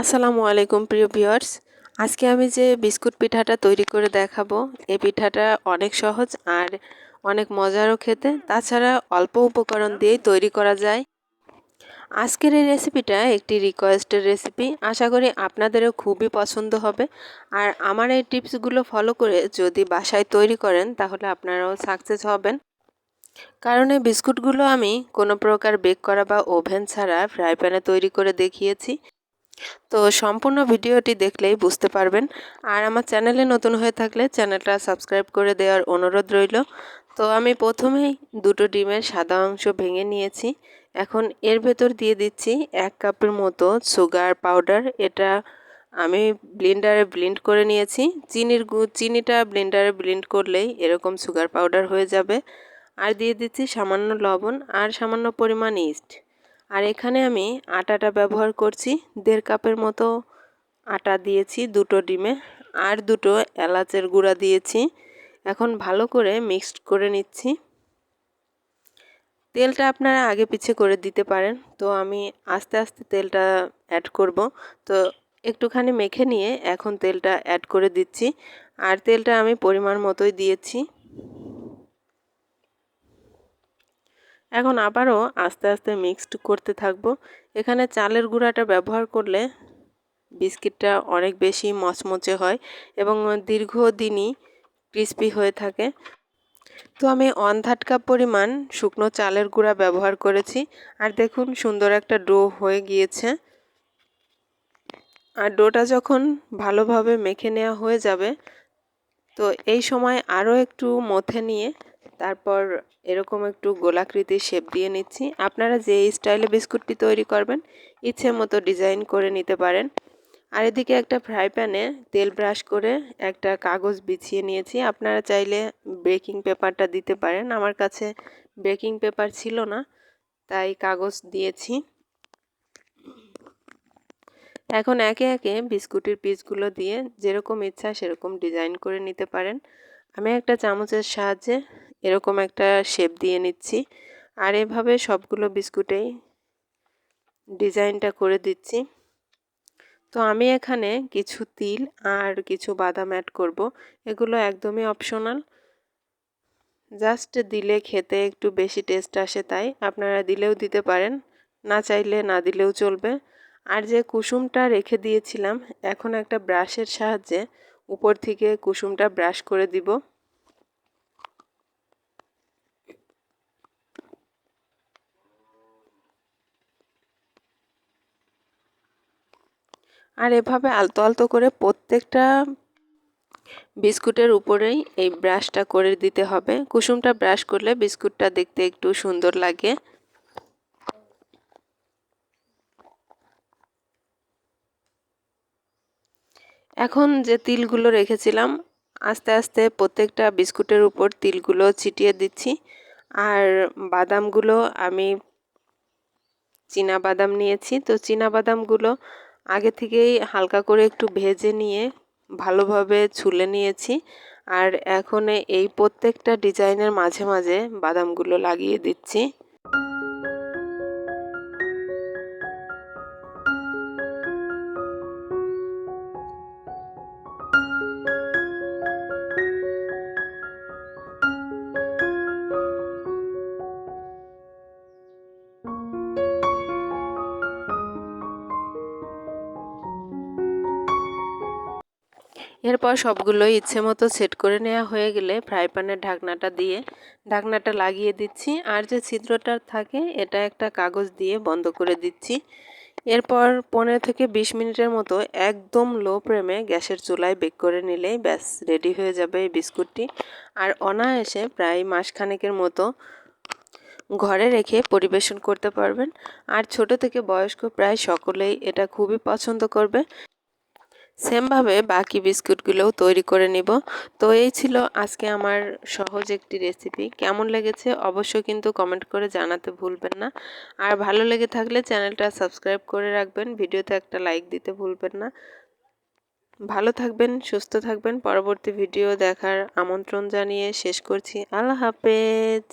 আসসালামু আলাইকুম, প্রিয় ভিউয়ার্স। আজকে আমি যে বিস্কুট পিঠাটা তৈরি করে দেখাবো, এই পিঠাটা অনেক সহজ আর অনেক মজারও খেতে। তাছাড়া অল্প উপকরণ দিয়েই তৈরি করা যায়। আজকের এই রেসিপিটা একটি রিকোয়েস্টের রেসিপি। আশা করি আপনাদেরও খুবই পছন্দ হবে। আর আমার এই টিপসগুলো ফলো করে যদি বাসায় তৈরি করেন, তাহলে আপনারাও সাকসেস হবেন। কারণ এই বিস্কুটগুলো আমি কোনো প্রকার বেক করা বা ওভেন ছাড়া ফ্রাই প্যানে তৈরি করে দেখিয়েছি। তো সম্পূর্ণ ভিডিওটি দেখলেই বুঝতে পারবেন। আর আমার চ্যানেলে নতুন হয়ে থাকলে চ্যানেলটা সাবস্ক্রাইব করে দেওয়ার অনুরোধ রইল। তো আমি প্রথমেই দুটো ডিমের সাদা অংশ ভেঙে নিয়েছি। এখন এর ভেতর দিয়ে দিচ্ছি এক কাপের মতো সুগার পাউডার। এটা আমি ব্লেন্ডারে ব্লেন্ড করে নিয়েছি। চিনির চিনিটা ব্লেন্ডারে ব্লেন্ড করলেই এরকম সুগার পাউডার হয়ে যাবে। আর দিয়ে দিচ্ছি সামান্য লবণ আর সামান্য পরিমাণ ইস্ট। আর এখানে আমি আটাটা ব্যবহার করছি। দেড় কাপের মতো আটা দিয়েছি দুটো ডিমে আর দুটো এলাচের গুঁড়া দিয়েছি। এখন ভালো করে মিক্সড করে নিচ্ছি। তেলটা আপনারা আগে পিছে করে দিতে পারেন। তো আমি আস্তে আস্তে তেলটা অ্যাড করব। তো একটুখানি মেখে নিয়ে এখন তেলটা অ্যাড করে দিচ্ছি। আর তেলটা আমি পরিমাণ মতোই দিয়েছি। এখন আবারও আস্তে আস্তে মিক্সড করতে থাকব। এখানে চালের গুঁড়াটা ব্যবহার করলে বিস্কিটটা অনেক বেশি মচমচে হয় এবং দীর্ঘদিনই ক্রিস্পি হয়ে থাকে। তো আমি ওয়ান থার্ড কাপ পরিমাণ শুকনো চালের গুঁড়া ব্যবহার করেছি। আর দেখুন সুন্দর একটা ডো হয়ে গিয়েছে। আর ডোটা যখন ভালোভাবে মেখে নেওয়া হয়ে যাবে, তো এই সময় আরও একটু মথে নিয়ে তারপর এরকম একটু গোলাকৃতির শেপ দিয়ে নিচ্ছি। আপনারা যে স্টাইলে বিস্কুটটি তৈরি করবেন, ইচ্ছে মতো ডিজাইন করে নিতে পারেন। আর এদিকে একটা ফ্রাই প্যানে তেল ব্রাশ করে একটা কাগজ বিছিয়ে নিয়েছি। আপনারা চাইলে বেকিং পেপারটা দিতে পারেন। আমার কাছে বেকিং পেপার ছিল না, তাই কাগজ দিয়েছি। এখন একে একে বিস্কুটের পিসগুলো দিয়ে যেরকম ইচ্ছা সেরকম ডিজাইন করে নিতে পারেন। আমি একটা চামচের সাহায্যে এরকম একটা শেপ দিয়ে নিচ্ছি। আর এভাবে সবগুলো বিস্কুটেই ডিজাইনটা করে দিচ্ছি। তো আমি এখানে কিছু তিল আর কিছু বাদাম অ্যাড করব। এগুলো একদমই অপশনাল জাস্ট দিলে খেতে একটু বেশি টেস্ট আসে তাই আপনারা দিলেও দিতে পারেন, না চাইলে না দিলেও চলবে। আর যে কুসুমটা রেখে দিয়েছিলাম, এখন একটা ব্রাশের সাহায্যে উপর থেকে কুসুমটা ব্রাশ করে দিব। আর এভাবে আলতো আলতো করে প্রত্যেকটা বিস্কুটের উপরেই এই ব্রাশটা করে দিতে হবে। কুসুমটা ব্রাশ করলে বিস্কুটটা দেখতে একটু সুন্দর লাগে। এখন যে তিলগুলো রেখেছিলাম, আস্তে আস্তে প্রত্যেকটা বিস্কুটের উপর তিলগুলো ছিটিয়ে দিচ্ছি। আর বাদামগুলো আমি চীনা বাদাম নিয়েছি। তো চীনা বাদামগুলো আগে থেকেই হালকা করে একটু ভেজে নিয়ে ভালোভাবে ছুলে নিয়েছি। আর এখন এই প্রত্যেকটা ডিজাইনের মাঝে মাঝে বাদামগুলো লাগিয়ে দিচ্ছি। এরপর সবগুলোই ইচ্ছে মতো সেট করে নেওয়া হয়ে গেলে ফ্রাই প্যানের ঢাকনাটা দিয়ে ঢাকনাটা লাগিয়ে দিচ্ছি। আর যে ছিদ্রটা থাকে, এটা একটা কাগজ দিয়ে বন্ধ করে দিচ্ছি। এরপর পনেরো থেকে বিশ মিনিটের মতো একদম লো ফ্লেমে গ্যাসের চুলায় বেক করে নিলেই ব্যাস, রেডি হয়ে যাবে এই বিস্কুটটি। আর অনায়াসে প্রায় মাসখানেকের মতো ঘরে রেখে পরিবেশন করতে পারবেন। আর ছোট থেকে বয়স্ক প্রায় সকলেই এটা খুবই পছন্দ করবে। সেমভাবে বাকি বিস্কুটগুলোও তৈরি করে নিব। তো এই ছিল আজকে আমার সহজ একটি রেসিপি। কেমন লেগেছে অবশ্যই কিন্তু কমেন্ট করে জানাতে ভুলবেন না। আর ভালো লেগে থাকলে চ্যানেলটা সাবস্ক্রাইব করে রাখবেন, ভিডিওতে একটা লাইক দিতে ভুলবেন না। ভালো থাকবেন, সুস্থ থাকবেন। পরবর্তী ভিডিও দেখার আমন্ত্রণ জানিয়ে শেষ করছি। আল্লাহ হাফেজ।